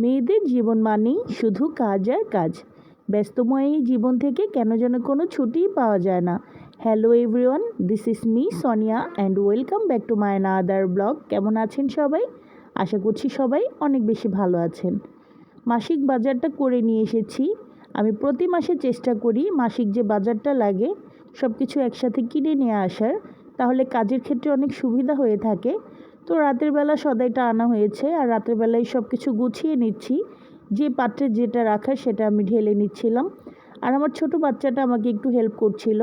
মেয়েদের জীবন মানেই শুধু কাজ আর কাজ। ব্যস্তময় এই জীবন থেকে কেন যেন কোনো ছুটিই পাওয়া যায় না। Hello everyone this is me Sonia and welcome back to my other blog কেমন আছেন সবাই? আশা করছি সবাই অনেক বেশি ভালো আছেন। মাসিক বাজারটা করে নিয়ে এসেছি। আমি প্রতি মাসে চেষ্টা করি মাসিক যে বাজারটা লাগে সব কিছু একসাথে কিনে নিয়ে আসার। তাহলে কাজের ক্ষেত্রে অনেক সুবিধা হয়ে থাকে। তো রাতের বেলা সদাইটা আনা হয়েছে আর রাতের বেলায় সব কিছু গুছিয়ে নিচ্ছি। যে পাত্রে যেটা রাখার সেটা আমি ঢেলে নিচ্ছিলাম। আর আমার ছোট বাচ্চাটা আমাকে একটু হেল্প করছিল।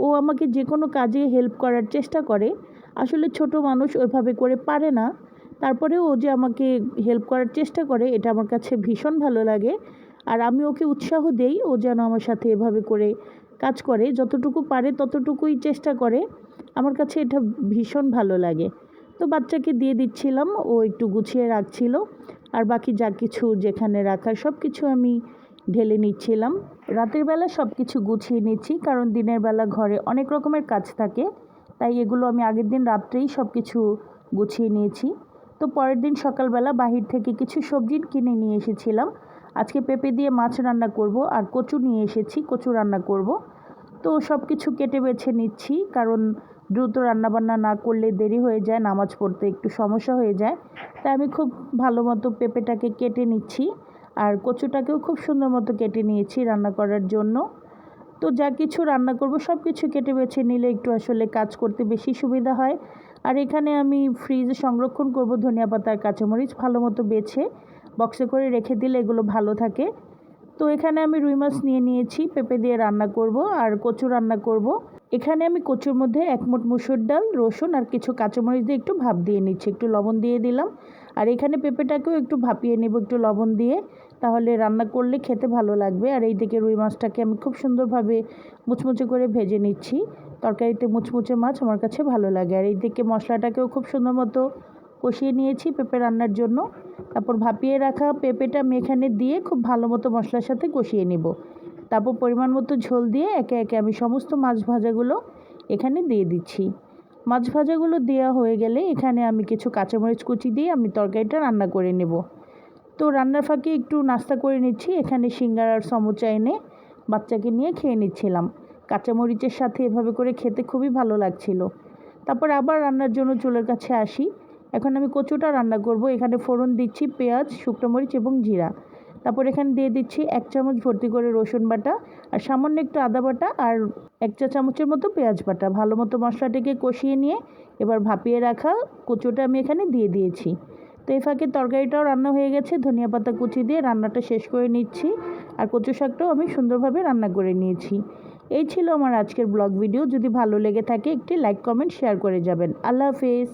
ও আমাকে যে কোনো কাজে হেল্প করার চেষ্টা করে। আসলে ছোট মানুষ ওইভাবে করে পারে না। তারপরে ও যে আমাকে হেল্প করার চেষ্টা করে, এটা আমার কাছে ভীষণ ভালো লাগে। আর আমি ওকে উৎসাহ দেই, ও যেন আমার সাথে এভাবে করে কাজ করে। যতটুকু পারে ততটুকুই চেষ্টা করে। আমার কাছে এটা ভীষণ ভালো লাগে। তো বাচ্চাকে দিয়ে দিচ্ছিলাম, ও একটু গুছিয়ে রাখছিল। আর বাকি যা কিছু যেখানে রাখার সব কিছু আমি ঢেলে নিচ্ছিলাম। রাতের বেলা সব কিছু গুছিয়ে নিচ্ছি, কারণ দিনের বেলা ঘরে অনেক রকমের কাজ থাকে। তাই এগুলো আমি আগের দিন রাত্রেই সব কিছু গুছিয়ে নিয়েছি। তো পরের দিন সকালবেলা বাহির থেকে কিছু সবজি কিনে নিয়ে এসেছিলাম। আজকে পেঁপে দিয়ে মাছ রান্না করব আর কচু নিয়ে এসেছি, কচু রান্না করব। তো সব কিছু কেটে বেছে নিচ্ছি, কারণ দ্রুত রান্নাবান্না না করলে দেরি হয়ে যায়, নামাজ পড়তে একটু সমস্যা হয়ে যায়। তাই আমি খুব ভালো মতো পেঁপেটাকে কেটে নিচ্ছি আর কচুটাকেও খুব সুন্দর মতো কেটে নিয়েছি রান্না করার জন্য। তো যা কিছু রান্না করব, সব কিছু কেটে বেছে নিলে একটু আসলে কাজ করতে বেশি সুবিধা হয়। আর এখানে আমি ফ্রিজে সংরক্ষণ করব ধনিয়া পাতার কাঁচামরিচ ভালো মতো বেছে, বক্সে করে রেখে দিলে এগুলো ভালো থাকে। তো এখানে আমি রুই মাছ নিয়ে নিয়েছি, পেঁপে দিয়ে রান্না করব আর কচু রান্না করব। এখানে আমি কচুর মধ্যে এক মুসুর ডাল, রসুন আর কিছু কাঁচামরিচ দিয়ে একটু ভাপ দিয়ে নিচ্ছি, একটু লবণ দিয়ে দিলাম। আর এখানে পেঁপেটাকেও একটু ভাপিয়ে নেব, একটু লবণ দিয়ে। তাহলে রান্না করলে খেতে ভালো লাগবে। আর এই দিকে রুই মাছটাকে আমি খুব সুন্দরভাবে মুচমুচে করে ভেজে নিচ্ছি। তরকারিতে মুচমুচে মাছ আমার কাছে ভালো লাগে। আর এই দিকে মশলাটাকেও খুব সুন্দর মতো কষিয়ে নিয়েছি পেঁপে রান্নার জন্য। তারপর ভাপিয়ে রাখা পেঁপেটা আমি এখানে দিয়ে খুব ভালো মতো মশলার সাথে কষিয়ে নিব। তারপর পরিমাণ মতো ঝোল দিয়ে একে একে আমি সমস্ত মাছ ভাজাগুলো এখানে দিয়ে দিচ্ছি। মাছ ভাজাগুলো দেওয়া হয়ে গেলে এখানে আমি কিছু কাঁচামরিচ কুচি দিয়ে আমি তরকারিটা রান্না করে নেব। তো রান্নার ফাঁকে একটু নাস্তা করে নিচ্ছি, এখানে সিঙ্গারার সমোচা এনে বাচ্চাকে নিয়ে খেয়ে নিচ্ছিলাম। কাঁচামরিচের সাথে এভাবে করে খেতে খুবই ভালো লাগছিল। তারপর আবার রান্নার জন্য চুলের কাছে আসি। এখন আমি কচুটা রান্না করব। এখানে ফোড়ন দিচ্ছি, পেঁয়াজ, শুকনো মরিচ এবং জিরা। তারপর এখানে দিয়ে দিচ্ছি এক চামচ ভর্তি করে রসুন বাটা, আর সামান্য একটু আদা বাটা আর এক চা চামচের মতো পেঁয়াজ বাটা। ভালো মতো মশলাটাকে কষিয়ে নিয়ে এবার ভাপিয়ে রাখা কচুটা আমি এখানে দিয়ে দিয়েছি। তো এই ফাঁকে তরকারিটাও রান্না হয়ে গেছে, ধনিয়া পাতা কুচি দিয়ে রান্নাটা শেষ করে নিচ্ছি, আর কচু শাকটাও আমি সুন্দরভাবে রান্না করে নিয়েছি। এই ছিল আমার আজকের ব্লগ ভিডিও, যদি ভালো লেগে থাকে একটি লাইক, কমেন্ট, শেয়ার করে যাবেন। আল্লাহ হাফেজ।